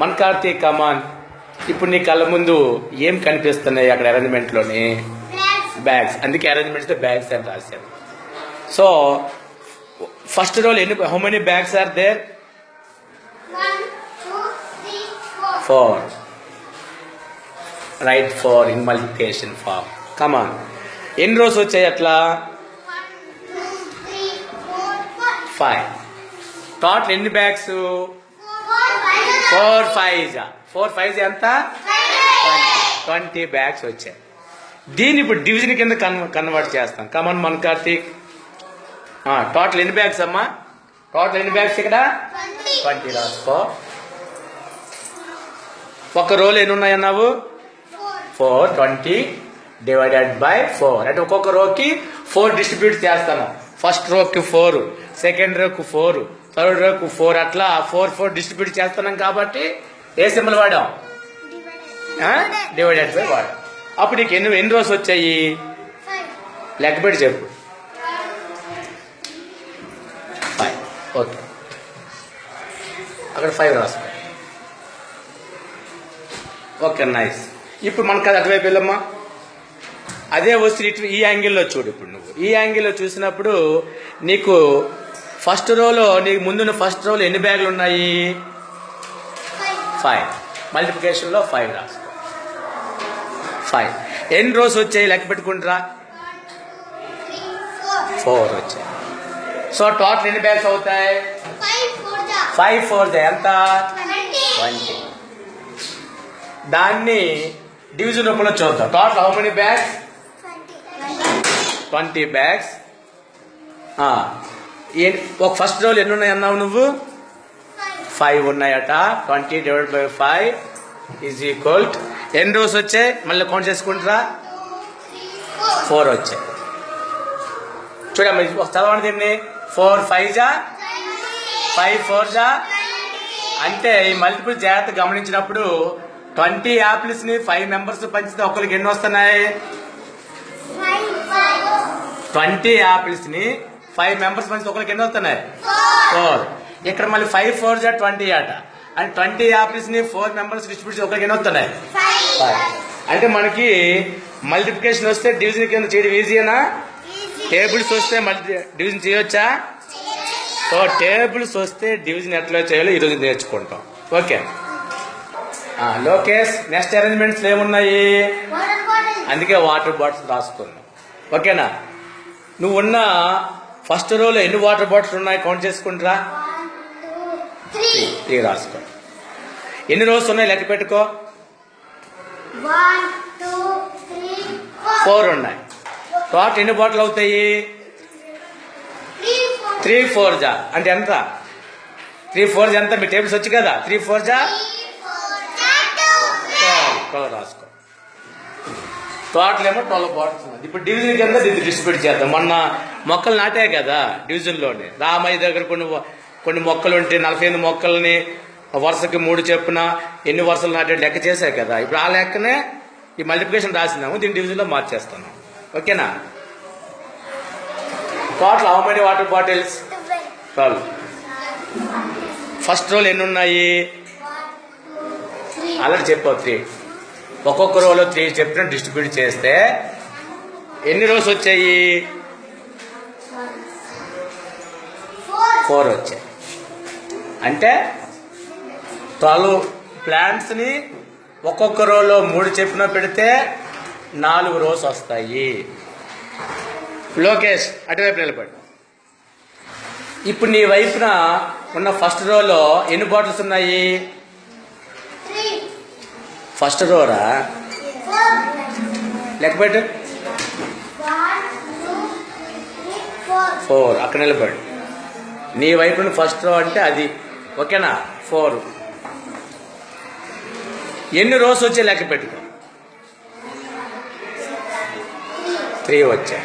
మన కార్తీక్ కమాన్ ఇప్పుడు నీ కళ్ళ ముందు ఏం కనిపిస్తున్నాయి అక్కడ అరేంజ్మెంట్లోని? బ్యాగ్స్ అందుకే అరేంజ్మెంట్స్ బ్యాగ్స్ అని రాశారు. సో ఫస్ట్ రోల్ ఎన్ని how many bags are there. Four right four in multiplication form come on రోజు వచ్చాయి అట్లా. ఫైవ్ టోటల్ ఎన్ని bags. Four five four five ఎంత. ట్వంటీ. బ్యాగ్స్ వచ్చాయి. దీన్ని ఇప్పుడు డివిజన్ కింద కన్ కన్వర్ట్ చేస్తాం. కమన్ మన కార్తీక్. టోటల్ ఎన్ని బ్యాగ్స్ అమ్మా? టోటల్ ఎన్ని బ్యాగ్స్ ఇక్కడ. ట్వంటీ. రాసుకో. ఒక రోల్ ఎన్ని ఉన్నాయన్నావు. Four. Twenty. Divided by four. అంటే ఒక్కొక్క రోకి ఫోర్ డిస్ట్రిబ్యూట్ చేస్తాను. ఫస్ట్ రోకి ఫోర్ సెకండ్ రోకి ఫోర్ థర్డ్ రోకి ఫోర్ అట్లా ఫోర్ ఫోర్ డిస్ట్రిబ్యూట్ చేస్తున్నాం కాబట్టి ఏ సింబల్ వాడాం. డివైడెడ్ బై వాడాం అప్పుడు నీకు ఎన్ని ఎన్ని రోజు వచ్చాయి. లెక్క పెట్టి చెప్పు. Five okay. అక్కడ ఫైవ్ రాసుకో. ఓకే నైస్ ఇప్పుడు మనకు అది అటువైపు వెళ్ళమ్మా. అదే వస్తువు ఇటు ఈ యాంగిల్లో చూడు ఇప్పుడు నువ్వు. ఈ యాంగిల్లో చూసినప్పుడు నీకు ఫస్ట్ రోలో నీకు ముందున్న ఫస్ట్ రోలో ఎన్ని బ్యాగులు ఉన్నాయి? ఫైవ్ మల్టిప్లికేషన్లో ఫైవ్ రాసుకో. ఫైవ్ ఎన్ని రోజు వచ్చాయి? లెక్క పెట్టుకుంటారా. ఫోర్ వచ్చాయి. సో టోటల్ ఎన్ని బ్యాగ్స్ అవుతాయి? ఫైవ్ ఫోర్ ఎంత? ట్వంటీ దాన్ని డివిజన్ రూపంలో చూద్దాం. Total how many bags twenty bags. ఒక ఫస్ట్ రోజు ఎన్ని ఉన్నాయి అన్నావు నువ్వు? ఫైవ్ ఉన్నాయట. Twenty divide by five is equal ఎన్ని రోజు వచ్చాయి? మళ్ళీ కౌంట్ చేసుకుంటారా? ఫోర్ వచ్చాయి. చూడమ్మా ఇది ఒక చదవండి దీన్ని. ఫోర్ ఫైవ్ జా? ఫైవ్ ఫోర్ జా? అంటే ఈ మల్టిపుల్ జాగ్రత్త గమనించినప్పుడు ట్వంటీ యాపిల్స్ని ఫైవ్ మెంబర్స్ పంచితే ఒకరికి ఎన్ని వస్తున్నాయి? ట్వంటీ యాపిల్స్ని ఫైవ్ మెంబర్స్ పంచితే ఒకరికి ఎన్ని వస్తున్నాయి. ఫోర్. ఇక్కడ మళ్ళీ ఫైవ్ ఫోర్ జా ట్వంటీ అట అండ్ ట్వంటీ యాపిల్స్ని ఫోర్ మెంబర్స్ డిస్ట్రిబ్యూట్ ఒకరికి ఎన్ని వస్తున్నాయి. అంటే మనకి మల్టిప్లికేషన్ వస్తే డివిజన్ కింద చేయడం ఈజీనా. టేబుల్స్ వస్తే మల్టీ డివిజన్ చేయొచ్చా? సో టేబుల్స్ వస్తే డివిజన్ ఎట్లా చేయాలో ఈరోజు నేర్చుకుంటాం. ఓకే. లోకేష్ నెక్స్ట్ అరేంజ్మెంట్స్ ఏమున్నాయి. అందుకే వాటర్ బాటిల్స్ రాసుకున్నాం. ఓకేనా? నువ్వు ఉన్న ఫస్ట్ రోలో ఎన్ని వాటర్ బాటిల్స్ ఉన్నాయి? కౌంట్ చేసుకుంటారా. త్రీ రాసుకో. ఎన్ని రోజులు ఉన్నాయి? లెక్క పెట్టుకో. ఫోర్ ఉన్నాయి. టోటల్ ఎన్ని బాటిల్ అవుతాయి. త్రీ ఫోర్ జా. అంటే ఎంత? త్రీ ఫోర్ జా. ఎంత? మీ టేబుల్స్ వచ్చి కదా? త్రీ ఫోర్ జా? రాసుకో. టోటల్ ఏమో ట్వెల్వ్ బాటిల్స్ ఉంది ఇప్పుడు డివిజన్ కింద ఇది డిస్ట్రిబ్యూట్ చేద్దాం. మొన్న మొక్కలు నాటే కదా డివిజన్లోనే. రామయ్య దగ్గర కొన్ని కొన్ని మొక్కలు ఉంటే నలభై ఎనిమిది మొక్కల్ని వరుసకి మూడు చెప్పున ఎన్ని వరుసలు నాటే లెక్క చేశాయి కదా. ఇప్పుడు ఆ లెక్కనే ఈ మల్టిప్లికేషన్ రాసినాము. దీని డివిజన్లో మార్చేస్తాను. ఓకేనా? Total how many water bottles. Twelve. First row ఎన్ని ఉన్నాయి. అలాంటి చెప్పావు త్రీ. ఒక్కొక్క రోజులో త్రీ చెప్పిన డిస్ట్రిబ్యూట్ చేస్తే ఎన్ని రోజు వచ్చాయి? ఫోర్ వచ్చాయి. అంటే ట్వెల్వ్ ప్లాంట్స్ని ఒక్కొక్క రోలో మూడు చెప్పిన పెడితే నాలుగు రోజు వస్తాయి. లోకేష్ అటువైపు నిలబడి. ఇప్పుడు నీ వైపున ఉన్న ఫస్ట్ రోలో ఎన్ని బాటిల్స్ ఉన్నాయి? ఫస్ట్ రోరా Four. లెక్క పెట్టు. ఫోర్. అక్కడ నిలబడి. నీ వైపున ఫస్ట్ రో అంటే అది. ఓకేనా? ఫోర్. ఎన్ని రోజు వచ్చే లెక్క పెట్టుకో త్రీ వచ్చాయి.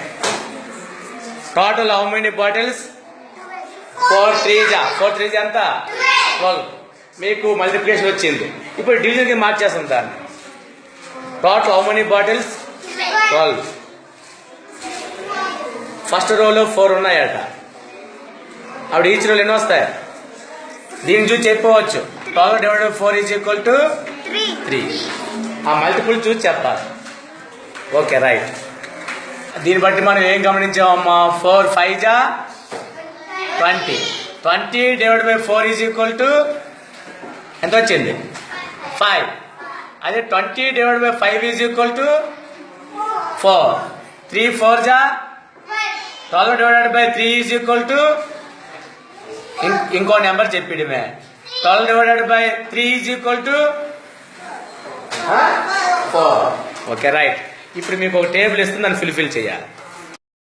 Total how many bottles four three జా ఫోర్ త్రీ జా ఎంత? ట్వెల్వ్ మీకు మల్టిప్లికేషన్ వచ్చింది. ఇప్పుడు డివిజన్కి మార్చేస్తాం దాన్ని. Total how many bottles twelve first రోలో ఫోర్ ఉన్నాయట. ఆవిడ ఈచ్ రోలు ఎన్ని వస్తాయి? దీన్ని చూసి చెప్పవచ్చు. Twelve divide by four is equal to three three ఆ మల్టిపుల్ చూసి చెప్పాలి. ఓకే రైట్ దీన్ని బట్టి మనం ఏం గమనించామమ్మా ఫోర్ ఫైవ్ జా twenty twenty divide by four is equal to ఎంత వచ్చింది? ఫైవ్ అదే twenty divide by five is equal to four three four జా twelve divided by three is equal to ఇంకో number చెప్పిడమే. Twelve divided by three is equal to four okay right ఇప్పుడు మీకు ఒక table ఇస్తుంది దాన్ని ఫుల్ఫిల్ చేయాలి.